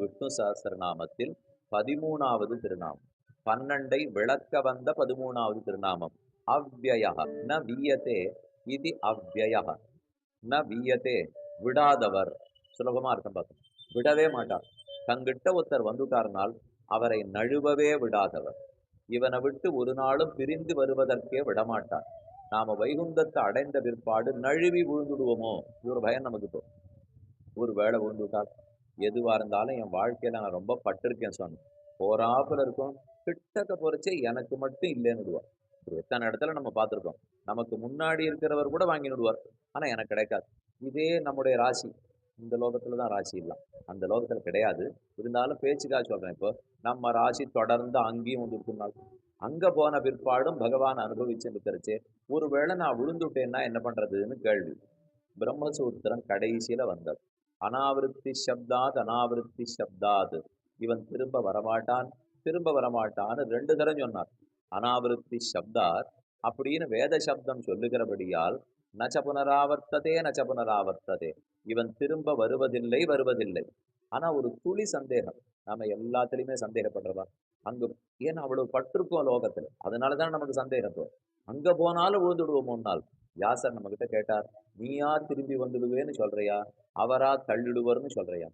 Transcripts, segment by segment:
விஷ்ணு சஹஸ்ரநாமத்தில் பதிமூணாவது திருநாமம். பன்னெண்டை விளக்க வந்த பதிமூணாவது திருநாமம். அவ்யய ந வியதே இது அவ்யய ந வியதே விடாதவர். சுலபமா அர்த்தம் பார்த்தோம் விடவே மாட்டார். தங்கிட்ட ஒருத்தர் வந்துட்டார்னால் அவரை நழுவவே விடாதவர். இவனை விட்டு ஒரு நாளும் பிரிந்து வருவதற்கே விடமாட்டார். நாம வைகுந்தத்தை அடைந்த பிற்பாடு நழுவி விழுந்துடுவோமோ? இவர் ஒரு பயம் நமக்கு ஒரு வேலை விழுந்துட்டார் எதுவாக இருந்தாலும் என் வாழ்க்கையில் நான் ரொம்ப பட்டிருக்கேன் சொன்னேன். போராப்பில் இருக்கும். கிட்டக்க போறச்சே எனக்கு மட்டும் இல்லைன்னு விடுவார். ஒரு எத்தனை இடத்துல நம்ம பார்த்துருக்கோம். நமக்கு முன்னாடி இருக்கிறவர் கூட வாங்கி விடுவார். ஆனால் எனக்கு கிடைக்காது. இதே நம்முடைய ராசி. இந்த லோகத்தில் தான் ராசி இல்லாம் அந்த லோகத்தில் கிடையாது. இருந்தாலும் பேச்சுக்காக சொல்கிறேன் இப்போ. நம்ம ராசி தொடர்ந்து அங்கேயும் வந்து இருக்குனால் போன பிற்பாடும் பகவான் அனுபவிச்சு இருக்கிறச்சே ஒருவேளை நான் விழுந்துட்டேன்னா என்ன பண்ணுறதுன்னு கேள்வி. பிரம்மசூத்திரம் கடைசியில் வந்தது. அனாவிருத்தி சப்தாத் அனாவிருத்தி சப்தாத். இவன் திரும்ப வரமாட்டான் திரும்ப வரமாட்டான்னு ரெண்டு தரம் சொன்னார். அனாவிருத்தி சப்தாத் அப்படின்னு வேத சப்தம் சொல்லுகிறபடியால் நச்ச புனராவர்த்ததே நச்ச புனராவர்த்ததே. இவன் திரும்ப வருவதில்லை வருவதில்லை. ஆனா ஒரு துளி சந்தேகம். நாம எல்லாத்துலயுமே சந்தேகப்படுறதா அங்க ஏன்னா அவ்வளவு பட்டிருக்கோம் லோகத்துல? அதனாலதான் நமக்கு சந்தேகம் அங்க போனாலும் விழுந்துடுவோமோனால் வியாசர் நம்ம கிட்ட கேட்டார் நீயா திரும்பி வந்துடுவேன்னு சொல்றியா? அவரா தள்ளிடுவார்னு சொல்றியா?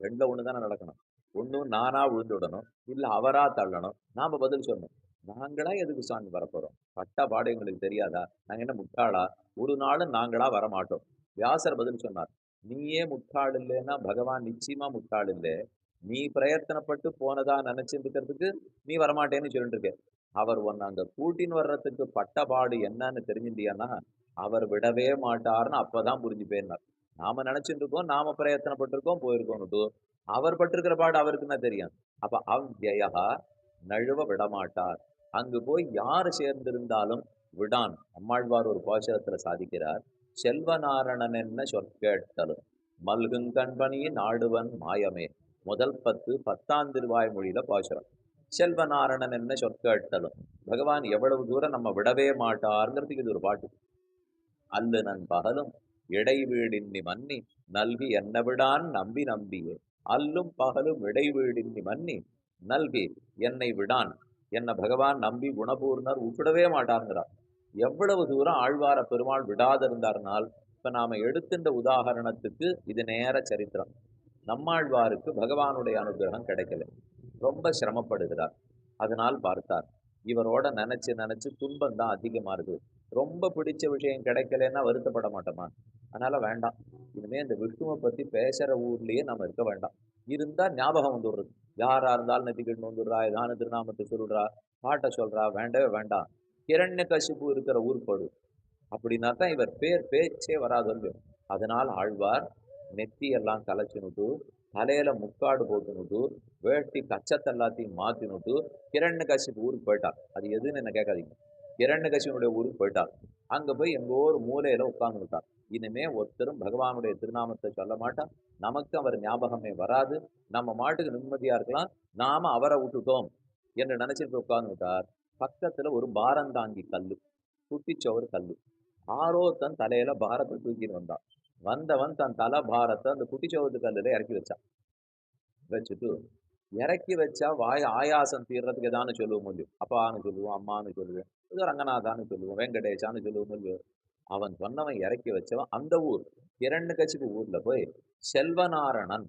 ரெண்டுல ஒண்ணுதானே நடக்கணும். ஒண்ணு நானா விழுந்துடணும் இல்ல அவரா தள்ளணும். நாம பதில் சொல்லணும். நாங்களா எதுக்கு சாமி வரப்போறோம்? பட்ட பாடு எங்களுக்கு தெரியாதா? நாங்க என்ன முட்டாளா? ஒரு நாளும் நாங்களா வரமாட்டோம். வியாசர் பதில் சொன்னார் நீயே முட்டாள் இல்லைன்னா பகவான் நிச்சயமா முட்டாள் இல்லை. நீ பிரயத்தனப்பட்டு போனதா நினைச்சிருக்கிறதுக்கு நீ வரமாட்டேன்னு சொல்லிட்டு இருக்க. அவர் உன்னை அங்க கூட்டின்னு வர்றதுக்கு பட்டபாடு என்னன்னு தெரிஞ்சுட்டியான்னா அவர் விடவே மாட்டார்னு அப்பதான் புரிஞ்சு போயிருந்தார் நாம நினைச்சிட்டு இருக்கோம் நாம பிரயத்தனப்பட்டிருக்கோம் போயிருக்கோம்னுட்டு அவர் பட்டிருக்கிற பாடு அவருக்கு என்ன தெரியும். அப்ப அவ்வியா நழுவ விடமாட்டார். அங்கு போய் யார் சேர்ந்திருந்தாலும் விடான். நம்மாழ்வார் ஒரு பாசுரத்துல சாதிக்கிறார். செல்வநாரணன் என்ன சொற்கேட்டலும்? கண்பனியின் நாடுவன் மாயமே. முதல் பத்து பத்தாம் திருவாய் மொழியில பாசுரம். செல்வநாரணன் என்ன சொற்கேட்டலும் பகவான் எவ்வளவு தூரம் நம்ம விடவே மாட்டாருங்கிறதுக்கு இது ஒரு பாட்டு. அல்லு நன் பகலும் இடைவீடின்னி மன்னி நல்கி என்ன விடான் நம்பி நம்பியே. அல்லும் பகலும் இடைவீடின்னி மன்னி நல்கி என்னை விடான். என்ன பகவான் நம்பி குணபூர்ணர் விடவே மாட்டார்ங்கிறார். எவ்வளவு தூரம் ஆழ்வார பெருமாள் விடாதிருந்தார்னால் இப்ப நாம எடுத்துட்ட உதாகரணத்துக்கு இது நேர சரித்திரம். நம்மாழ்வாருக்கு பகவானுடைய அனுகிரகம் கிடைக்கல. ரொம்ப சிரமப்படுகிறார். அதனால் பார்த்தார். இவரோட நினச்சி நினச்சி துன்பம் தான் அதிகமாக இருக்குது. ரொம்ப பிடிச்ச விஷயம் கிடைக்கலன்னா வருத்தப்பட மாட்டோமா? அதனால் வேண்டாம். இனிமேல் இந்த விஷ்ணுவை பற்றி பேசுகிற ஊர்லேயே நம்ம இருக்க வேண்டாம். இருந்தால் ஞாபகம் வந்துடுறது. யாராக இருந்தாலும் நெத்திக்கிட்டு வந்துடுறா ஏதான திருநாமத்தை சொல்கிறா பாட்டை சொல்கிறா வேண்டவே வேண்டாம். கிரண்ய கசிப்பு இருக்கிற ஊர் படு. அப்படின்னா தான் இவர் பேர் பேச்சே வராது அதனால் ஆழ்வார் நெத்தியெல்லாம் கலைச்சுனுட்டு தலையில் முக்காடு போட்டுனுட்டு வேட்டி கச்சத்தை எல்லாத்தையும் மாற்றினுட்டு கிரண்ய கசிப்பு ஊருக்கு போயிட்டார் அது எதுன்னு என்ன கேட்காதீங்க. கிரண்ய கசிவனுடைய ஊருக்கு போயிட்டார் அங்கே போய் எங்கோ ஒரு மூலையில் உட்கார்ந்துட்டார் இனிமே ஒருத்தரும் பகவானுடைய திருநாமத்தை சொல்ல மாட்டான். நமக்கு அவர் ஞாபகமே வராது. நம்ம மாட்டுக்கு நிம்மதியாக இருக்கலாம். நாம அவரை விட்டுட்டோம் என்று நினச்சிட்டு உட்கார்ந்துட்டார். பக்கத்தில் ஒரு பாரந்தாங்கி கல் குட்டிச்சோறு கல் ஆரோ தன் தலையில் பாரத்தை தூக்கிட்டு வந்தான். வந்தவன் தன் தலை பாரத்தை அந்த குட்டிச்சோவத்து கல்லில் இறக்கி வச்சான். வச்சுட்டு இறக்கி வச்சா வாய் ஆயாசம் தீர்றதுக்கு எதான்னு சொல்லுவோம் இல்லையோ அப்பான்னு சொல்லுவோம் அம்மான்னு சொல்லுவேன் ஏதோ ரங்கநாதான்னு சொல்லுவோம் வெங்கடேஷான்னு சொல்லுவோம் இல்லையோ அவன் சொன்னவன் இறக்கி வச்சவன் அந்த ஊர் இரண்டு கட்சிக்கு ஊர்ல போய் செல்வநாரணன்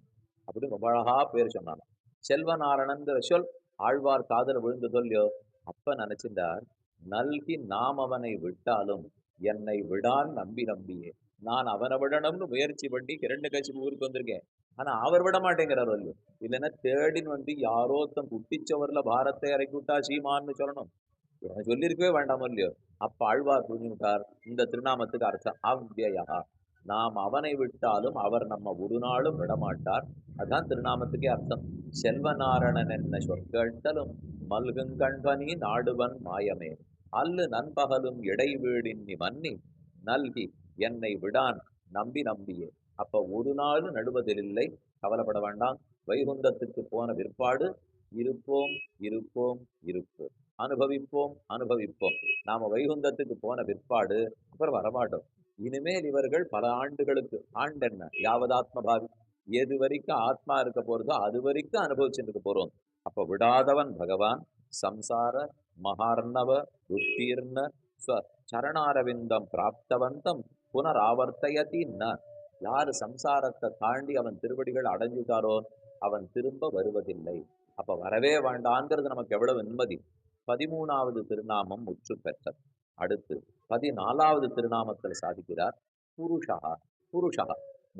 அப்படின்னு ரொம்ப அழகா பேர் சொன்னான் செல்வநாரணன்கிற சொல் ஆழ்வார் காதல விழுந்து சொல்லியோ அப்ப நினைச்சிருந்தார் நல்கி நாம் அவனை விட்டாலும் என்னை விடான் நம்பி நம்பியே. நான் அவனை விடணும்னு முயற்சி பண்ணி இரண்டு கட்சி ஊருக்கு வந்திருக்கேன். ஆனா அவர் விட மாட்டேங்கிறார் இல்லையோ இல்லைன்னா தேடின்னு வந்து யாரோ தன் குட்டிச்சவர்ல பாரத்தை இறக்கி விட்டா சீமான்னு சொல்லணும். இவனை சொல்லியிருக்கவே வேண்டாமோ இல்லையோ? அப்ப ஆழ்வார் புரிஞ்சுட்டார் இந்த திருநாமத்துக்கு அர்த்தம் அவ்வியா நாம் அவனை விட்டாலும் அவர் நம்ம ஒரு நாளும் விடமாட்டார். அதான் திருநாமத்துக்கே அர்த்தம். செல்வநாரணன் என்ன சொற்கேட்டலும் மல்குங்கண்பனி நாடுவன் மாயமே. அல்லு நண்பகலும் இடைவீடின் மன்னி நல்கி என்னை விடான் நம்பி நம்பியே. அப்போ ஒரு நாள் நடுவதில்லை கவலைப்பட வேண்டாம். வைகுந்தத்துக்கு போன பிற்பாடு இருப்போம் இருப்போம் இருப்போம். அனுபவிப்போம் அனுபவிப்போம். நாம வைகுந்தத்துக்கு போன பிற்பாடு அப்புறம் வரமாட்டோம். இனிமேல் இவர்கள் பல ஆண்டுகளுக்கு ஆண்டென்ன? யாவதாத்மபாவி எது வரைக்கும் ஆத்மா இருக்க போறதோ அது வரைக்கும் அனுபவிச்சுட்டு போகிறோம் போறோம். அப்ப விடாதவன் பகவான் சம்சார மகார்ணவ உத்தீர்ண ச சரணாரவிந்தம் பிராப்தவந்தம் புனராவர்த்தயதி ந. யார் சம்சாரத்தை தாண்டி அவன் திருவடிகள் அடைஞ்சுட்டாரோ அவன் திரும்ப வருவதில்லை. அப்ப வரவே வேண்டாங்கிறது நமக்கு எவ்வளவு நிம்மதி. பதிமூணாவது திருநாமம் முற்று பெற்றது. அடுத்து பதினாலாவது திருநாமத்தில் சாதிக்கிறார் புருஷா. புருஷா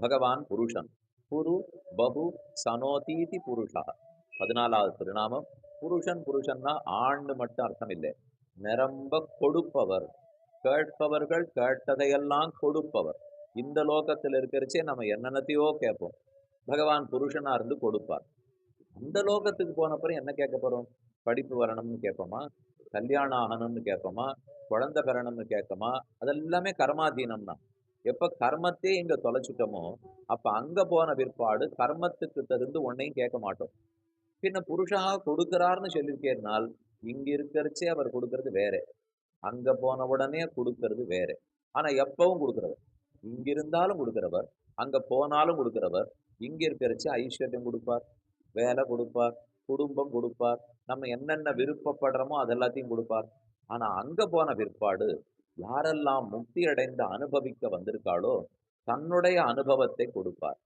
பகவான் புருஷன். புரு பகு சனோதீதி புருஷா. பதினாலாவது திருநாமம் புருஷன் புருஷன்னா ஆண்டு மட்டும் அர்த்தம் இல்லை நிரம்ப கொடுப்பவர். கேட்பவர்கள் கேட்டதையெல்லாம் கொடுப்பவர். இந்த லோகத்தில் இருக்கிறச்சே நம்ம என்னென்னத்தையோ கேட்போம். பகவான் புருஷனாக இருந்து கொடுப்பார். அந்த லோகத்துக்கு போனப்புறம் என்ன கேட்க போகிறோம் படிப்பு வரணும்னு கேட்போமா? கல்யாணம் ஆகணும்னு கேட்போமா? குழந்தை பெறணும்னு கேட்கமா அதெல்லாமே கர்மாதீனம் தான் எப்போ கர்மத்தையே இங்கே தொலைச்சிட்டோமோ அப்போ அங்கே போன பிற்பாடு கர்மத்துக்கு தகுந்து ஒன்னையும் கேட்க மாட்டோம். பின்ன புருஷாக கொடுக்கிறார்னு சொல்லியிருக்கேனால் இங்கே இருக்கிறச்சே அவர் கொடுக்கறது வேற. அங்கே போன உடனே கொடுக்கறது வேற. ஆனால் எப்பவும் கொடுக்குறது. இங்கிருந்தாலும் கொடுக்குறவர் அங்கே போனாலும் கொடுக்குறவர் இங்கே இருக்கிறச்சு ஐஸ்வர்யம் கொடுப்பார் வேலை கொடுப்பார் குடும்பம் கொடுப்பார் நம்ம என்னென்ன விருப்பப்படுறோமோ அதெல்லாத்தையும் கொடுப்பார். ஆனால் அங்கே போன பிற்பாடு யாரெல்லாம் முக்தி அடைந்து அனுபவிக்க வந்திருக்காளோ தன்னுடைய அனுபவத்தை கொடுப்பார்.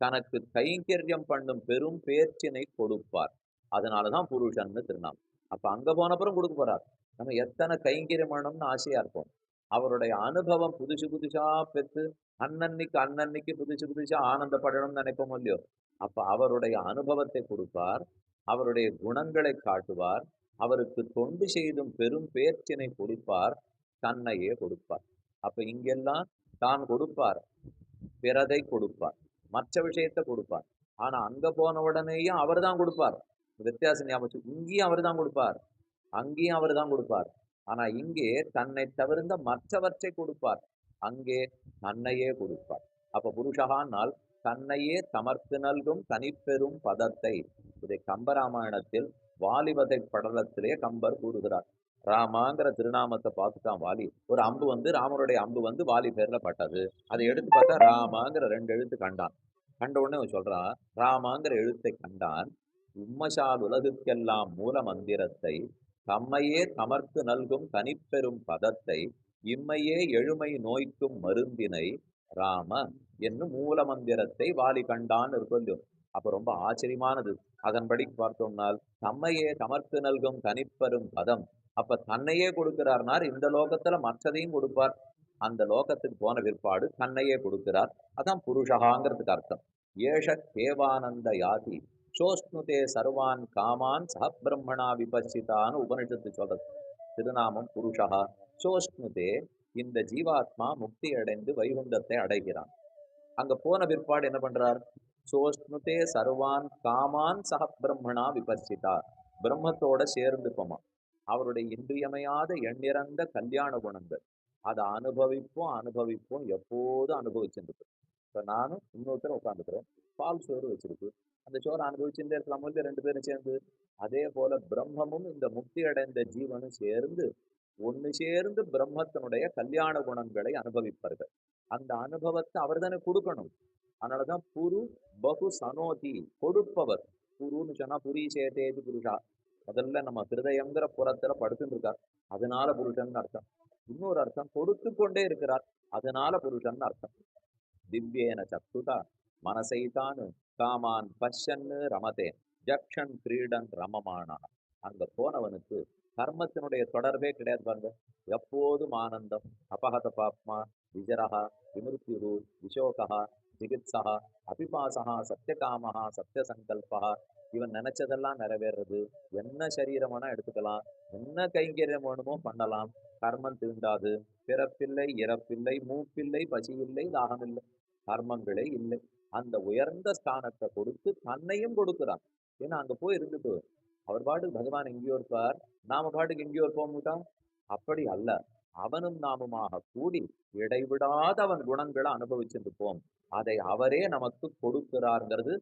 தனக்கு கைங்கரியம் பண்ணும் பெரும் பேச்சினை கொடுப்பார். அதனாலதான் புருஷன்னு திருநாம் அப்போ அங்கே போனப்புறம் கொடுக்க போகிறார் நம்ம எத்தனை கைங்கரியம் பண்ணணும்னு ஆசையாக இருப்போம். அவருடைய அனுபவம் புதுசு புதுசா பெற்று அன்னன்னைக்கு அன்னன்னைக்கு புதுசு புதுசா ஆனந்தப்படணும்னு நினைப்போம் இல்லையோ? அப்ப அவருடைய அனுபவத்தை கொடுப்பார் அவருடைய குணங்களை காட்டுவார் அவருக்கு தொண்டு செய்தும் பெரும் பேச்சினை கொடுப்பார் தன்னையே கொடுப்பார். அப்ப இங்கெல்லாம் தான் கொடுப்பார் பிறதை கொடுப்பார் மற்ற விஷயத்தை கொடுப்பார். ஆனா அங்க போன உடனேயும் அவர் தான் கொடுப்பார். வித்தியாசம் ஞாபகம் இங்கேயும் அவர் தான் கொடுப்பார் அங்கேயும் அவர் தான் கொடுப்பார். ஆனா இங்கே தன்னை தவிர்ந்த மற்றவற்றை கொடுப்பார். அங்கே தன்னையே கொடுப்பார். அப்ப புருஷகானால் தன்னையே தமர்த்து நல்கும் தனிப்பெரும் பதத்தை. இதை கம்பராமாயணத்தில் வாலிபதை படலத்திலே கம்பர் கூறுகிறார். ராமாங்கிற திருநாமத்தை பார்த்துட்டான் வாலி. ஒரு அம்பு வந்து ராமருடைய அம்பு வந்து வாலி பேர்ல பட்டது. அதை எடுத்து பார்த்தா ராமாங்கிற ரெண்டு எழுத்து கண்டான். கண்ட உடனே அவன் சொல்றான் ராமாங்கிற எழுத்தை கண்டான். உம்மசால் உலகுக்கெல்லாம் மூல மந்திரத்தை தம்மையே தமர்த்து நல்கும் தனிப்பெரும் பதத்தை இம்மையே எழுமை நோய்க்கும் மருந்தினை ராம என்னும் மூல மந்திரத்தை வாலி கண்டான் சொல்லும் அப்ப ரொம்ப ஆச்சரியமானது. அதன்படி பார்த்தோம்னால் தம்மையே தமர்த்து நல்கும் தனிப்பெரும் பதம் அப்ப தன்னையே கொடுக்கிறார்னார். இந்த லோகத்துல மற்றதையும் கொடுப்பார். அந்த லோகத்துக்கு போன பிற்பாடு தன்னையே கொடுக்கிறார். அதான் புருஷகாங்கிறதுக்கு அர்த்தம். ஏஷ தேவானந்த யாதி. சோஷ்ணுதே சர்வான் காமான் சஹபிரம்மணா விபசிதான்னு உபனிஷத்து சொல்றது. திருநாமம் புருஷா. சோஷ்ணுதே இந்த ஜீவாத்மா முக்தி அடைந்து வைகுண்டத்தை அடைகிறான். அங்க போன பிற்பாடு என்ன பண்றார்? சோஷ்ணுதே சர்வான் காமான் சஹபிரம்மணா விபசிதா. பிரம்மத்தோட சேர்ந்து போமா அவருடைய இன்றியமையாத எண்ணிறந்த கல்யாண குணங்கள். அதை அனுபவிப்போம் அனுபவிப்போம் எப்போதும் அனுபவிச்சுருக்கு இப்போ நானும் இன்னொருத்தரும் உட்காந்துக்கிறேன் பால் சோறு வச்சிருக்கு. அந்த சோறு அனுபவிச்சுட்டே இருக்கலாம் போது ரெண்டு பேரும் சேர்ந்து அதே போல பிரம்மமும் இந்த முக்தி அடைந்த ஜீவனும் சேர்ந்து ஒன்று சேர்ந்து பிரம்மத்தினுடைய கல்யாண குணங்களை அனுபவிப்பார்கள். அந்த அனுபவத்தை அவர் தானே கொடுக்கணும். அதனாலதான் புரு பகு சனோதி கொடுப்பவர். புருன்னு சொன்னா புரி சேட்டேது புருஷா. முதல்ல நம்ம ஹிருதயங்கிற புறத்துல படுத்துட்டு இருக்கார். அதனால புருஷன் அர்த்தம். இன்னொரு அர்த்தம் கொடுத்து கொண்டே இருக்கிறார். அதனால புருஷன் அர்த்தம். திவ்யேன சத்துதா மனசைத்தான் காமான் பஷன்னு ரமதே ஜக்ஷன் கிரீடன் ரமமானான். அங்கே போனவனுக்கு கர்மத்தினுடைய தொடர்பே கிடையாது பாருங்க. எப்போதும் ஆனந்தம். அபகத பாப்மா விஜரஹா விமிருத்யுரு விஷோகா ஜிகித்சா அபிபாசகா சத்தியகாமகா சத்தியசங்கல்பா இவன் நினைச்சதெல்லாம் நிறைவேறது என்ன சரீரம் வேணா எடுத்துக்கலாம் என்ன கைங்கரியம் வேணுமோ பண்ணலாம். கர்மம் தீண்டாது. பிறப்பில்லை இறப்பில்லை மூப்பில்லை பசியில்லை தாகமில்லை. கர்மங்களே இல்லை. அந்த உயர்ந்த ஸ்தானத்தை கொடுத்து தன்னையும் கொடுக்குறான். ஏன்னா அங்க போய் இருந்துட்டு அவர் பாட்டுக்கு பகவான் எங்கேயோ இருப்பார். நாம பாட்டுக்கு எங்கேயோ இருப்போம்ட்டா அப்படி அல்ல. அவனும் நாமுமாக கூடி இடைவிடாத அவன் குணங்களை அனுபவிச்சிருப்போம். அதை அவரே நமக்கு கொடுக்கிறார்ங்கிறது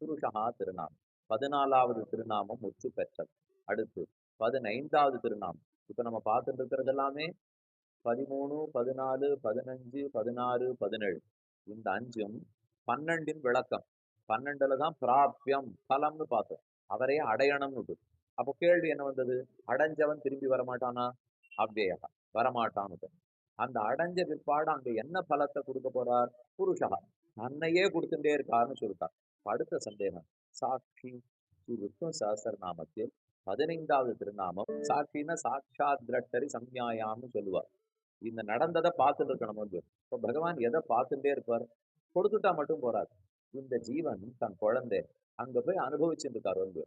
புருஷகா திருநாமம். பதினாலாவது திருநாமம் முற்று பெற்றது அடுத்து பதினைந்தாவது திருநாமம். இப்ப நம்ம பார்த்துட்டு இருக்கிறது எல்லாமே பதிமூணு பதினாலு பதினஞ்சு பதினாறு பதினேழு. இந்த அஞ்சும் பன்னெண்டின் விளக்கம். பன்னெண்டுல தான் பிராபியம் பலம்னு பார்த்தோம். அவரே அடையணும்னு அப்போ கேள்வி என்ன வந்தது? அடைஞ்சவன் திரும்பி வரமாட்டானா? அவ்வியா வரமாட்டான்னு அந்த அடைஞ்ச பிற்பாடு அங்க என்ன பலத்தை கொடுக்க போறார்? புருஷகா. தன்னையே கொடுத்துட்டே இருக்காருன்னு சொல்லிட்டார். அடுத்த சந்தேகம். சாட்சி ஸ்ரீ விஷ்ணு சஹஸ்ரநாமத்தில் பதினைந்தாவது திருநாமம். சாட்சின்னா சாட்சாத் திரட்டரி சம்யாயாம்னு சொல்லுவார். இந்த நடந்ததை பார்த்துட்டு இருக்கணும் இப்போ பகவான் எதை பார்த்துட்டே இருப்பார்? கொடுத்துட்டா மட்டும் போறாது. இந்த ஜீவன் தன் குழந்தை அங்க போய் அனுபவிச்சுட்டு வந்து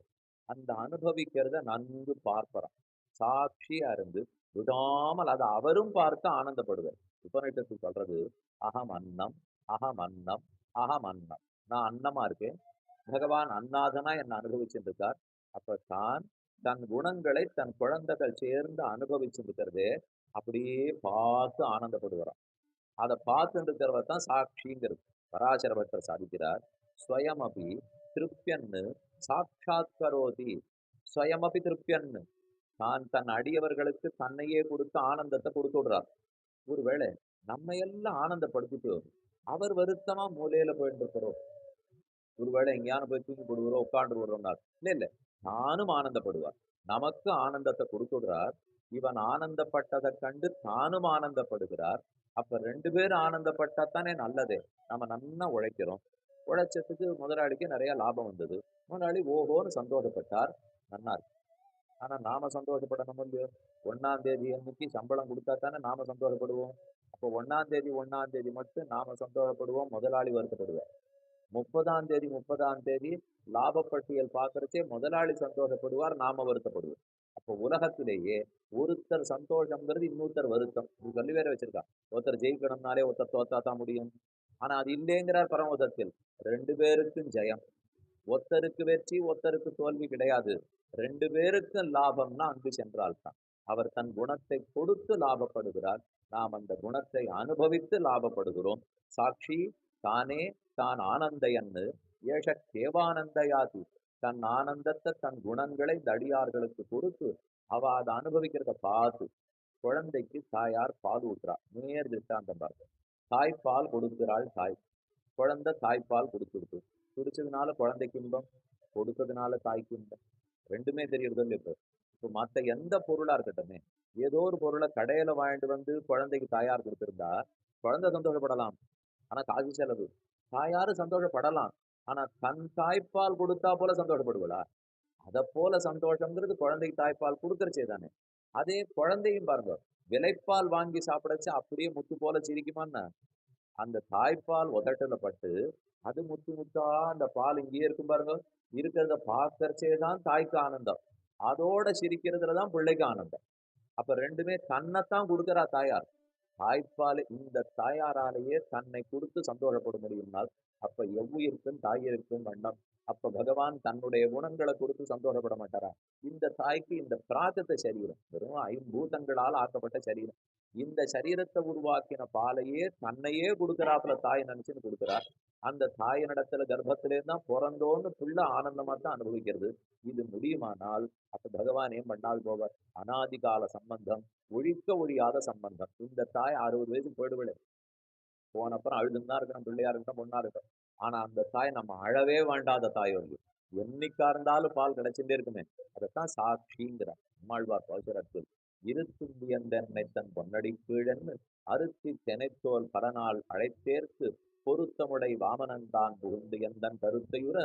அந்த அனுபவிக்கிறத நன்கு பார்ப்பறான். சாட்சியா இருந்து விடாமல் அதை அவரும் பார்த்து ஆனந்தப்படுவார். உபநிஷத்து சொல்றது அகம் அன்னம் அகம் அன்னம் அகம் அன்னம். நான் அன்னமா இருக்கேன். பகவான் அன்னாதனா என்னை அனுபவிச்சிருக்கார் அப்ப தான் தன் குணங்களை தன் குழந்தைகள் சேர்ந்து அனுபவிச்சிருக்கிறதே அப்படியே பார்த்து ஆனந்தப்படுகிறான் அதை பார்த்துட்டு இருக்கிறவ தான் சாட்சிங்கிறது. பராசர பக்தர் சாதிக்கிறார். ஸ்வயமபி திருப்தியன்னு சாட்சாத்கரோதி ஸ்வயமபி திருப்தியன்னு தான் தன் அடியவர்களுக்கு தன்னையே கொடுத்து ஆனந்தத்தை கொடுத்து விடுறார். ஒருவேளை நம்ம எல்லாம் ஆனந்தப்படுத்திட்டு அவர் வருத்தமா மூலையில போயிட்டு இருக்கிறோம். ஒருவேளை எங்கேயான போய் தூங்கி போடுவோம் உட்காந்து விடுறோம்னா இல்ல இல்ல. தானும் ஆனந்தப்படுவார். நமக்கு ஆனந்தத்தை கொடுத்துடுறார் இவன் ஆனந்தப்பட்டதை கண்டு தானும் ஆனந்தப்படுகிறார். அப்ப ரெண்டு பேரும் ஆனந்தப்பட்டா தானே நல்லதே. நம்ம நன்னா உழைக்கிறோம். உழைச்சதுக்கு முதலாளிக்கு நிறைய லாபம் வந்தது. முதலாளி ஓஹோன்னு சந்தோஷப்பட்டார். நன்னா இருக்கு. ஆனா நாம சந்தோஷப்படணும் இல்லையோ ஒன்னாம் தேதி அன்னைக்கு சம்பளம் கொடுத்தா தானே நாம சந்தோஷப்படுவோம். அப்போ ஒன்னாம் தேதி ஒன்னாம் தேதி மட்டும் நாம சந்தோஷப்படுவோம். முதலாளி வருத்தப்படுவார். முப்பதாம் தேதி முப்பதாம் தேதி லாபப்பட்டியல் பார்க்கறச்சே முதலாளி சந்தோஷப்படுவார் நாம வருத்தப்படுவோம். அப்போ உலகத்திலேயே ஒருத்தர் சந்தோஷங்கிறது இன்னொருத்தர் வருத்தம். இது சொல்லி வேற வச்சிருக்கா ஒருத்தர் ஜெயிக்கணும்னாலே ஒருத்தர் தோத்தா தான் முடியும். ஆனா அது இல்லைங்கிறார் பரமதத்தில் ரெண்டு பேருக்கும் ஜெயம். ஒருத்தருக்கு வெற்றி ஒருத்தருக்கு தோல்வி கிடையாது. ரெண்டு பேருக்கும் லாபம்னா அங்கு சென்றால் தான் அவர் தன் குணத்தை கொடுத்து லாபப்படுகிறார். நாம் அந்த குணத்தை அனுபவித்து லாபப்படுகிறோம். சாட்சி தானே தான் ஆனந்தையன்னு ஏஷ கேவானந்தயாதி தன் ஆனந்தத்தை தன் குணங்களை இந்த அடியார்களுக்கு கொடுத்து அவ அதை அனுபவிக்கிறத பார்த்து குழந்தைக்கு தாயார் பால் ஊட்டுறா. நேர் திருஷ்டாந்தம் பார்க்க தாய்ப்பால் கொடுக்கிறாள் தாய். குழந்தை தாய்ப்பால் கொடுத்துருக்கு குடிச்சதுனால குழந்தைக்கு இன்பம் கொடுத்ததுனால தாய்க்கு இன்பம் ரெண்டுமே தெரியுறது இப்போ? இப்போ மற்ற எந்த பொருளா இருக்கட்டுமே ஏதோ ஒரு பொருளை கடையில வாங்கிட்டு வந்து குழந்தைக்கு தாயார் கொடுத்துருந்தா குழந்தை சந்தோஷப்படலாம். ஆனா காசு செலவு. தாயாரும் சந்தோஷப்படலாம். ஆனா தன் தாய்ப்பால் கொடுத்தா போல சந்தோஷப்படுவளா? அத போல சந்தோஷங்கிறது குழந்தைக்கு தாய்ப்பால் கொடுக்கறச்சே தானே. அதே குழந்தையும் பாருங்க விலைப்பால் வாங்கி சாப்பிடச்சு அப்படியே முத்து போல சிரிக்குமான்னு? அந்த தாய்ப்பால் உதட்டுல பட்டு அது முத்து முத்தா அந்த பால் இங்கேயே இருக்கும் பாருங்க இருக்கிறத பார்க்கறச்சே தான் தாய்க்கு ஆனந்தம். அதோட சிரிக்கிறதுல தான் பிள்ளைக்கு ஆனந்தம். அப்ப ரெண்டுமே தன்னைத்தான் கொடுக்கறா தாயார். தாய்ப்பால் இந்த தாயாராலேயே தன்னை கொடுத்து சந்தோஷப்பட முடியும்னால் அப்ப எவ்வுயிருக்கும் தாயிருக்கும் வண்ணம். அப்ப பகவான் தன்னுடைய குணங்களை கொடுத்து சந்தோஷப்பட மாட்டாரா? இந்த தாய்க்கு இந்த பிராகத்த சரீரம் வெறும் ஐம்பூதங்களால் ஆக்கப்பட்ட சரீரம். இந்த சரீரத்தை உருவாக்கின பாலையே தன்னையே கொடுக்கறாப்புல தாய் நினைச்சுன்னு கொடுக்குறார். அந்த தாயினிடத்துல கர்ப்பத்திலே தான் பிறந்தோன்னு புள்ள ஆனந்தமா தான் அனுபவிக்கிறது. இது முடியுமானால் அப்ப பகவான் ஏன் பண்ணால் போவார்? அனாதிகால சம்பந்தம் ஒழிக்க ஒழியாத சம்பந்தம். இந்த தாய் அறுபது வயசு போயிடுவில்லை போனப்புறம் அழுதுன்னு தான் இருக்கணும் பிள்ளையா இருக்கட்டும் பொண்ணா இருக்கட்டும். ஆனா அந்த தாய் நம்ம அழவே வேண்டாத தாய் வந்து என்னைக்கா இருந்தாலும் பால் கிடைச்சுட்டே இருக்குமே. அதைத்தான் சாட்சிங்கிறார் அம்மாழ்வார் பாசுரத்தில் இருத்தும்பியந்தென்னை தன் பொன்னடி கீழன்னு அறுத்தி தெனைத்தோல் பரநாள் அழைத்தேர்க்கு பொருத்தமுடை வாமனன் தான் புகுந்து எந்தன் கருத்தையுற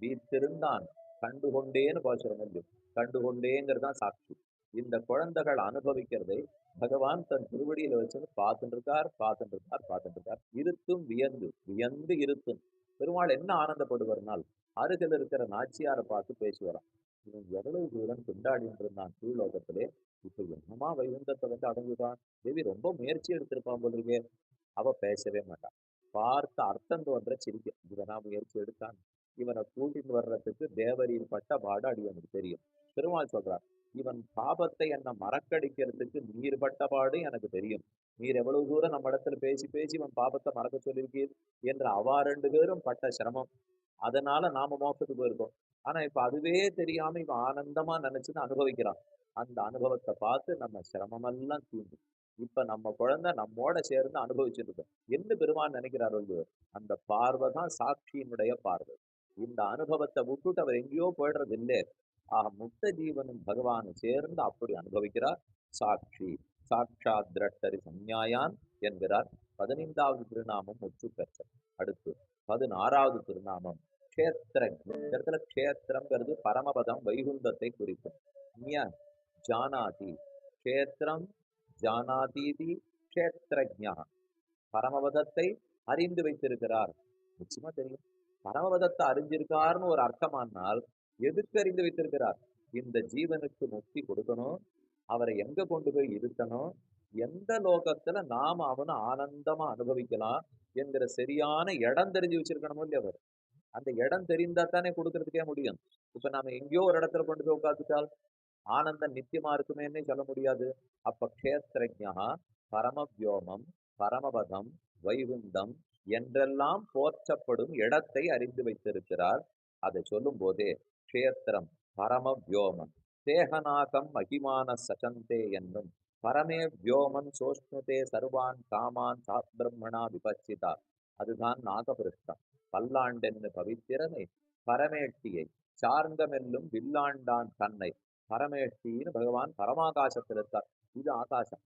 வீத்திருந்தான் கண்டுகொண்டேன்னு பாசுரம் கண்டு கண்டுகொண்டேங்கிறது தான் சாட்சி. இந்த குழந்தைகள் அனுபவிக்கிறதை பகவான் தன் திருவடியில வச்சுன்னு பார்த்துட்டு இருக்கார் பார்த்துட்டு இருக்கார் பார்த்துட்டு இருக்கார் இருத்தும் வியந்து வியந்து இருத்தும். பெருமாள் என்ன ஆனந்தப்படுவார்னால் அருகில் இருக்கிற நாச்சியாரை பார்த்து பேசுவாராம். இவன் எவ்வளவு தூரம் கொண்டாடிட்டு இருந்தான் கீழோகத்திலே இப்ப என்னமா வைகுந்தத்தை வந்து அடைஞ்சுட்டான் தேவி ரொம்ப முயற்சி எடுத்திருப்பான் போல இருக்கே அவ பேசவே மாட்டான் பார்த்த அர்த்தம் தோன்ற சிரிக்க இவனா முயற்சி எடுத்தான். இவனை கூட்டிட்டு வர்றதுக்கு தேவரியின் பட்ட பாடு அடிவனுக்கு தெரியும். பெருமாள் சொல்றார் இவன் பாபத்தை என்னை மறக்கடிக்கிறதுக்கு நீர் பட்டபாடு எனக்கு தெரியும். நீர் எவ்வளவு தூரம் நம்ம இடத்துல பேசி பேசி இவன் பாபத்தை மறக்க சொல்லியிருக்கீர்? என்று அவா ரெண்டு பேரும் பட்ட சிரமம். அதனால நாம மோசத்துக்கு போயிருக்கோம். ஆனா இப்ப அதுவே தெரியாம இவன் ஆனந்தமா நினைச்சுன்னு அனுபவிக்கிறான். அந்த அனுபவத்தை பார்த்து நம்ம சிரமமெல்லாம் தீண்டும் இப்ப நம்ம குழந்தை நம்மோட சேர்ந்து அனுபவிச்சுட்டு இருக்கோம் என்ன பெருமான் நினைக்கிறார் அந்த பார்வை தான் சாட்சியினுடைய பார்வை. இந்த அனுபவத்தை விட்டுட்டு அவர் எங்கேயோ போயிடுறது இல்லை. ஆக முத்த ஜீவனும் பகவானும் சேர்ந்து அப்படி அனுபவிக்கிறார். சாட்சி சாட்சா திரட்டரி சந்நியாயான் என்கிறார். பதினைந்தாவது திருநாமம் முற்று பெற்ற அடுத்து பதினாறாவது திருநாமம் க்ஷேத்திர இந்த இடத்துல பரமபதம் வைகுந்தத்தை குறிக்கும். ஜானாதி க்ஷேத்திரம் ஜானாதீதி கஷேத்திரஜா பரமபதத்தை அறிந்து வைத்திருக்கிறார். நிச்சயமா தெரியும். பரமபதத்தை அறிஞ்சிருக்காருன்னு ஒரு அர்த்தமானால் எதுக்கு அறிந்து வைத்திருக்கிறார். இந்த ஜீவனுக்கு முக்தி கொடுக்கணும். அவரை எங்க கொண்டு போய் இருத்தணும்? எந்த லோகத்துல நாம அவனை ஆனந்தமா அனுபவிக்கலாம் என்கிற சரியான இடம் தெரிஞ்சு வச்சிருக்கணுமோ இல்லையா அவர். அந்த இடம் தெரிந்தா தானே கொடுக்கறதுக்கே முடியும். இப்ப நாம எங்கேயோ ஒரு இடத்துல கொண்டு போய் உட்காந்துட்டால் ஆனந்தம் நித்தியமா இருக்குமேன்னு சொல்ல முடியாது. அப்ப கஷேத்திரஜா பரமவியோமம் பரமபதம் வைகுந்தம் என்றெல்லாம் போற்றப்படும் இடத்தை அறிந்து வைத்திருக்கிறார். அதை சொல்லும் போதே க்ஷேத்திரம் பரமவியோமம். தேகநாகம் மகிமான சச்சந்தே என்னும் பரமே வியோமன் சோஷ்ணுதே சர்வான் காமான் சாத் விபச்சிதா. அதுதான் நாகபிருஷ்டம். பல்லாண்டென்னு பவித்திரனை பரமேட்டியை சார்ந்தமெல்லும் வில்லாண்டான் தன்னை. பரமேஷ்டின்னு பகவான் பரமாகாசத்தில் இருக்கார் இது ஆகாசம்.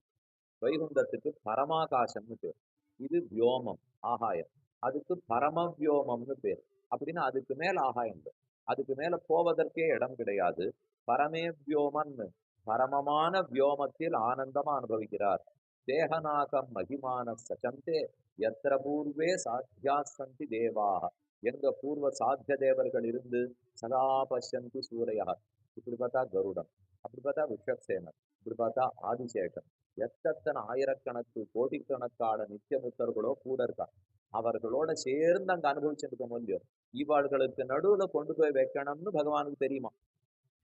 வைகுண்டத்துக்கு பரமாகாசம்னு பேர். இது வியோமம் ஆகாயம். அதுக்கு பரம வியோமம்னு பேர். அப்படின்னு அதுக்கு மேல் ஆகாயம் பேர். அதுக்கு மேல போவதற்கே இடம் கிடையாது. பரமே வியோமன்னு பரமமான வியோமத்தில் ஆனந்தமா அனுபவிக்கிறார். தேகநாகம் மகிமான சச்சந்தே எத்திர பூர்வே சாத்தியாசந்தி தேவாக எங்க பூர்வ சாத்திய தேவர்கள் இருந்து சதா பசந்தி சூரையா இப்படி பார்த்தா கருடன் அப்படி பார்த்தா விஷக்சேனர் இப்படி பார்த்தா ஆதிசேகன் எத்தனை ஆயிரக்கணக்கு கோடிக்கணக்கான நித்தியமுத்தர்களோ கூட இருக்கா அவர்களோட சேர்ந்து அங்க அனுபவிச்சுட்டு முடியும் ஈவாள்களுக்கு நடுவுல கொண்டு போய் வைக்கணும்னு பகவானுக்கு தெரியுமா?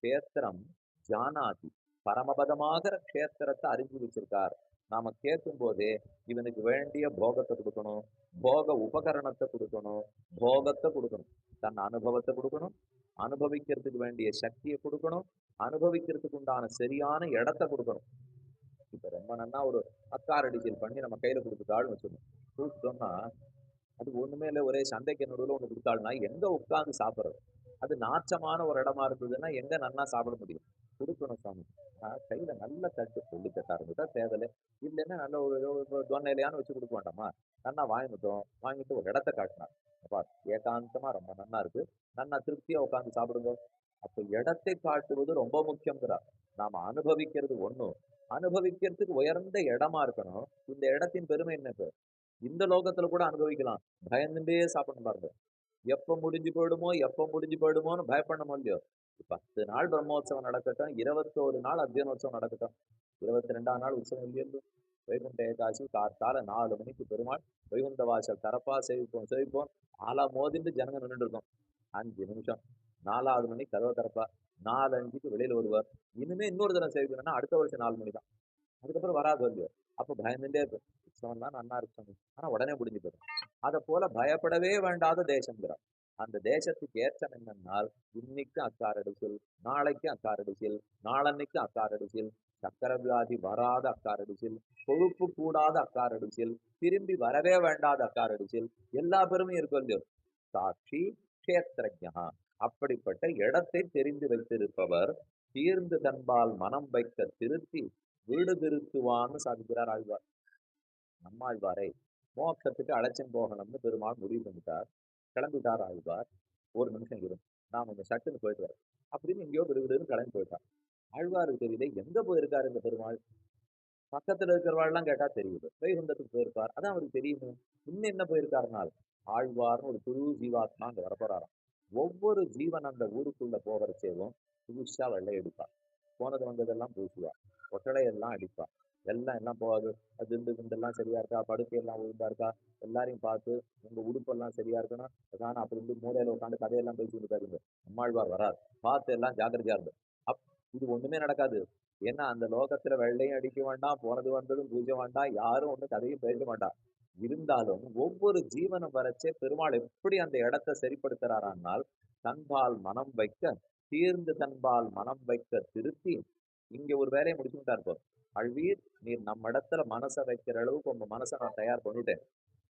கஷேத்திரம் ஜானாதி. பரமபதமாகிற க்ஷேத்திரத்தை அறிஞ்சு வச்சிருக்கார். நாம கேட்கும் போதே இவனுக்கு வேண்டிய போகத்தை கொடுக்கணும் போக உபகரணத்தை கொடுக்கணும் போகத்தை கொடுக்கணும். தன் அனுபவத்தை கொடுக்கணும் அனுபவிக்கிறதுக்கு வேண்டிய சக்தியை கொடுக்கணும் அனுபவிக்கிறதுக்கு உண்டான சரியான இடத்த கொடுக்கணும். இப்ப ரொம்ப நன்னா ஒரு அக்காரடிச்சல் பண்ணி நம்ம கையில கொடுத்துட்டாள்னு வச்சுக்கணும். கொடுத்தோம்னா அது ஒண்ணுமே இல்லை. ஒரே சந்தைக்கு நடுவில் ஒன்று கொடுத்தாள்னா எங்க உட்காந்து சாப்பிட்றது? அது நாச்சமான ஒரு இடமா இருந்ததுன்னா எங்க நன்னா சாப்பிட முடியும்? கொடுக்கணும் சாமி. கையில நல்ல தட்டு சொல்லி தட்டா இருந்துட்டா தேவையில்லை இல்லைன்னா நல்ல ஒரு ஒரு வச்சு கொடுக்க வேண்டாமா? நன்னா வாங்கிட்டோம் வாங்கிட்டு ஒரு இடத்த காட்டினார். அப்பா ஏகாந்தமா ரொம்ப நன்னா இருக்கு. நன்னா திருப்தியா உட்காந்து சாப்பிடுங்க. அப்ப இடத்தை காட்டுவது ரொம்ப முக்கியங்கிறார் நாம அனுபவிக்கிறது ஒண்ணும் அனுபவிக்கிறதுக்கு உயர்ந்த இடமா இருக்கணும். இந்த இடத்தின் பெருமை என்ன இந்த லோகத்துல கூட அனுபவிக்கலாம். பயந்துட்டே சாப்பிடணும் பாருங்க. எப்ப முடிஞ்சு போயிடுமோ எப்ப முடிஞ்சு போயிடுமோன்னு பயப்பட இல்லையோ? பத்து நாள் பிரம்மோற்சவம் நடக்கட்டும் இருபத்தோரு நாள் அத்தியனோற்சவம் நடக்கட்டும். இருபத்தி ரெண்டாம் நாள் உற்சவம் இல்லையோ வைகுண்ட ஏகாசி காத்தால நாலு மணிக்கு பெருமாள் வைகுண்ட வாசல் தரப்பா சேவிப்போம் சேவிப்போம். ஆலா மோதிட்டு ஜனங்க நின்றுட்டு இருக்கோம். அஞ்சு நிமிஷம். நாலாவது மணிக்கு கதவை திறப்பா. நாலு அஞ்சுக்கு வெளியில வருவார். இனிமே இன்னொரு தடவை சேவிக்கணும்னா அடுத்த வருஷம் நாலு மணி தான் அதுக்கப்புறம் வராது இல்லையோ? அப்ப பயந்துட்டே இருக்கும் தான் நன்னா இருக்கும் ஆனா உடனே முடிஞ்சு போயிடும். அதை போல பயப்படவே வேண்டாத தேசங்கிறார் அந்த தேசத்துக்கு ஏற்றம் என்னன்னால் இன்னைக்கு அக்காரடிசில் நாளைக்கு அக்காரடிசில் நாளன்னைக்கு அக்காரடிசில் சக்கர வியாதி வராத அக்காரடிசில் கொழுப்பு கூடாத அக்காரடிசில் திரும்பி வரவே வேண்டாத அக்காரடிசில் எல்லா பெருமையும் இருக்கும் இல்லையோ? சாட்சி கஷேத்திரஜா அப்படிப்பட்ட இடத்தை தெரிந்து வைத்திருப்பவர் தீர்ந்து தன்பால் மனம் வைக்க திருத்தி வீடு திருத்துவான்னு சாதிக்கிறார் ஆழ்வார். நம்மாழ்வாரை மோட்சத்துக்கு அழைச்சின்னு போகணும்னு பெருமாள் முடிவு பண்ணிட்டார். கிளம்பிட்டார் ஆழ்வார். ஒரு நிமிஷம் இரு நான் கொஞ்சம் சட்டுன்னு போயிட்டு வரேன். அப்படின்னு எங்கேயோ விடுவிடுன்னு கிளம்பி போயிட்டார். ஆழ்வாருக்கு தெரியல எங்க போயிருக்காரு இந்த பெருமாள்? பக்கத்துல இருக்கிறவாள்லாம் கேட்டா தெரியுது. வைகுண்டத்துக்கு போயிருப்பார். அதான் அவருக்கு தெரியுமே. இன்னும் என்ன போயிருக்காருனால் ஆழ்வார்னு ஒரு புது ஜீவாத்மா அங்க வரப்போறாராம். ஒவ்வொரு ஜீவன் அந்த ஊருக்குள்ள போகிறச்சேவும் புதுசா வெள்ளை அடிப்பார். போனது வந்ததெல்லாம் பூசுவார். ஒட்டடையெல்லாம் அடிப்பார். எல்லாம் எல்லாம் போகாது. திண்டு திண்டெல்லாம் சரியா இருக்கா? படுக்கையெல்லாம் ஒழுங்கா இருக்கா? எல்லாரையும் பார்த்து உங்க உடுப்பெல்லாம் சரியா இருக்கணும்? அதான் அப்படி இருந்து மூலையில உட்காந்து கதையெல்லாம் பேசிட்டு இருக்காருங்க அம்மாழ்வார் வரார் பார்த்து எல்லாம் ஜாக்கிரதையா இருந்து அப் இது ஒண்ணுமே நடக்காது. ஏன்னா அந்த லோகத்துல வெள்ளையும் அடிக்க வேண்டாம் போனது வந்ததும் பூஜை வேண்டாம் யாரும் ஒண்ணு கதையும் பேச வேண்டாம் இருந்தாலும் ஒவ்வொரு ஜீவனம் வரைச்சே பெருமாள் எப்படி அந்த இடத்தை சரிப்படுத்துறாரானால் தன்பால் மனம் வைக்க தீர்ந்து தன்பால் மனம் வைக்க திருத்தி இங்க ஒரு வேலையை முடிச்சுட்டா இருப்போம் அழ்வீர். நீர் நம்ம இடத்துல மனசை வைக்கிற அளவுக்கு உங்க மனசை நான் தயார் பண்ணிட்டேன்.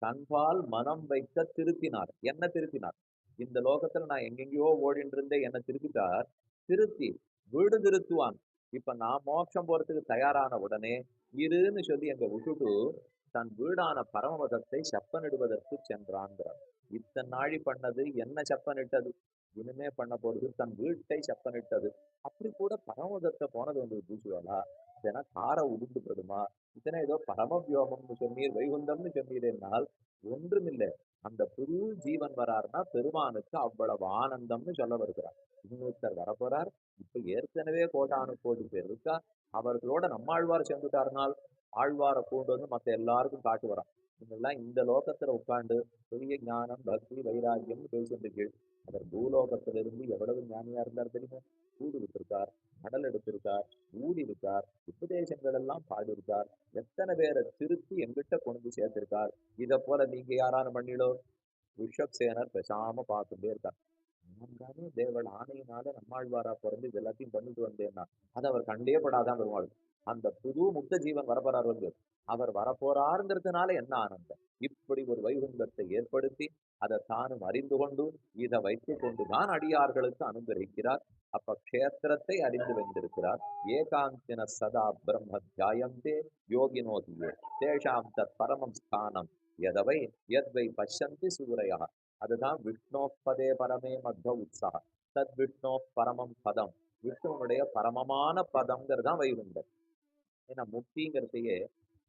தன்பால் மனம் வைக்க திருத்தினார். என்ன திருத்தினார்? இந்த லோகத்துல நான் எங்கெங்கயோ ஓடிட்டு இருந்தேன் என்ன திருத்திட்டார். திருத்தி வீடு திருத்துவான். இப்ப நான் மோட்சம் போறதுக்கு தயாரான உடனே இருன்னு சொல்லி எங்க விட்டுட்டு தன் வீடான பரமபதத்தை செப்பனிடுவதற்கு சென்றான்கிறார். இத்தனை நாழி பண்ணது என்ன செப்பனிட்டது? இனிமே பண்ண போறது தன் வீட்டை செப்பனிட்டது. அப்படி கூட பரமபதத்தை போனது வந்து பூசுவாளா இதனா கார உருண்டு படுமா இதனை ஏதோ பரமவியோகம்னு சொன்னீர் வைகுந்தம்னு சொன்னீரேனால் ஒன்றுமில்லை. அந்த புது ஜீவன் வராருன்னா பெருமானுக்கு அவ்வளவு ஆனந்தம்னு சொல்ல வருகிறார். இன்னொருத்தர் வரப்போறார். இப்ப ஏற்கனவே கோடானு கோடி பேர் இருக்கா? அவர்களோட நம்மாழ்வார் சேர்ந்துட்டாருனால் ஆழ்வாரை கூண்டு வந்து மத்த எல்லாருக்கும் காட்டு வரான் இந்த லோகத்துல உட்காந்து பெரிய ஞானம் பக்தி வைராக்கியம்னு பேசிட்டு கீழ் அவர் பூலோகத்திலிருந்து எவ்வளவு ஞானியா இருந்தார் தெரியுமா? கூடு விட்டிருக்கார் கடல் எடுத்திருக்கார் ஊடி இருக்கார் உபதேசங்கள் எல்லாம் பாடியிருக்கார். எத்தனை பேரை திருத்தி எங்கிட்ட கொண்டு சேர்த்திருக்கார்? இதை போல நீங்க யாரான பண்ணிடோ ரிஷப்சேனர் பேசாம பார்த்துட்டே இருக்கார். நான்தானே தேவள் ஆணையினால நம்மாழ்வாரா பிறந்து இது எல்லாத்தையும் பண்ணிட்டு வந்தேன்னா அது அவர் கண்டே படாதான் பெருமாள் அந்த புது முக்த ஜீவன் வரப்போறார் வந்து. அவர் வரப்போறாருங்கிறதுனால என்ன ஆனந்தம்? இப்படி ஒரு வைகுந்தத்தை ஏற்படுத்தி அதை தானும் அறிந்து கொண்டு இதை கொண்டு கொண்டுதான் அடியார்களுக்கு அனுகிரகிக்கிறார் அப்ப க்ஷேத்திரத்தை அறிந்து வைத்திருக்கிறார். ஏகாந்தின சதா பிரம்ம தியாயந்தே யோகினோதியே தேஷாம் தத் பரமம் ஸ்தானம் எதவை எத்வை பசந்தி சூரையா அதுதான் விஷ்ணோப்பதே பரமே மத்வ உற்சாக தத் விஷ்ணோ பரமம் பதம். விஷ்ணுவனுடைய பரமமான பதம்ங்கிறது தான் வைகுண்டம். ஏன்னா முக்திங்கிறதையே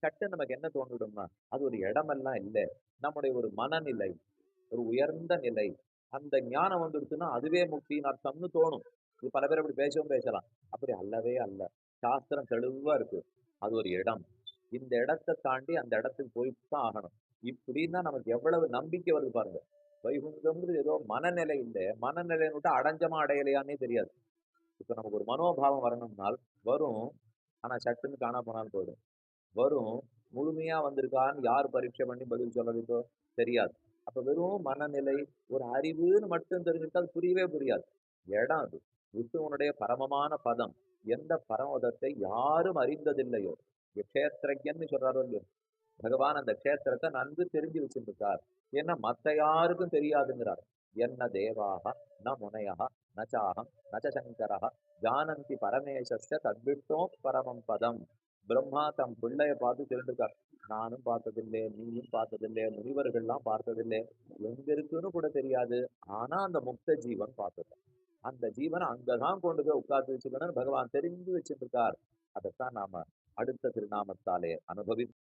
சட்டை நமக்கு என்ன தோன்றிடும்னா அது ஒரு இடமெல்லாம் இல்லை. நம்முடைய ஒரு மனநிலை ஒரு உயர்ந்த நிலை அந்த ஞானம் வந்துடுச்சுன்னா அதுவே முக்தின்னு அர்த்தம்னு தோணும். இது பல பேர் அப்படி பேசவும் பேசலாம். அப்படி அல்லவே அல்ல. சாஸ்திரம் தெளிவா இருக்கு. அது ஒரு இடம். இந்த இடத்தை தாண்டி அந்த இடத்துக்கு போயிட்டு தான் ஆகணும். இப்படின்னா நமக்கு எவ்வளவு நம்பிக்கை வருது பாருங்க. வைகுண்டம்ங்கிறது ஏதோ மனநிலை இல்லை. மனநிலைன்னு விட்டு அடைஞ்சமா அடையலையான்னே தெரியாது. இப்போ நமக்கு ஒரு மனோபாவம் வரணும்னால் வரும். ஆனால் சட்டுன்னு காணா போனாலும் போயிடும். வரும். முழுமையா வந்திருக்கான்னு யார் பரீட்சை பண்ணி பதில் சொல்லறதோ தெரியாது. அப்ப வெறும் மனநிலை ஒரு அறிவுன்னு மட்டும் தெரிஞ்சுட்டா அது புரியவே புரியாது. இடம் அது. விஷ்ணுவனுடைய பரமமான பதம். எந்த பரமதத்தை யாரும் அறிந்ததில்லையோ. க்ஷேத்திரஜன்னு சொல்றாரோ இல்லையோ. பகவான் அந்த க்ஷேத்திரத்தை நன்கு தெரிஞ்சு வச்சிருக்கார் ஏன்னா மத்த யாருக்கும் தெரியாதுங்கிறார். என்ன தேவாக ந முனையா நச்சாகம் நச்சசங்கரா ஜானந்தி பரமேசஸ்ய தத்விட்டோ பரமம் பதம். பிரம்மா தம் பிள்ளைய பார்த்து தெரிஞ்சுக்கார் நானும் பார்த்ததில்லை நீயும் பார்த்ததில்லை முனிவர்கள்லாம் பார்த்ததில்லை. எங்க இருக்குன்னு கூட தெரியாது. ஆனா அந்த முக்த ஜீவன் பார்த்தது. அந்த ஜீவனை அங்கதான் கொண்டு போய் உட்கார்ந்து வச்சுக்கணும்னு பகவான் தெரிஞ்சு வச்சிருக்கார் அதைத்தான் நாம அடுத்த திருநாமத்தாலே அனுபவி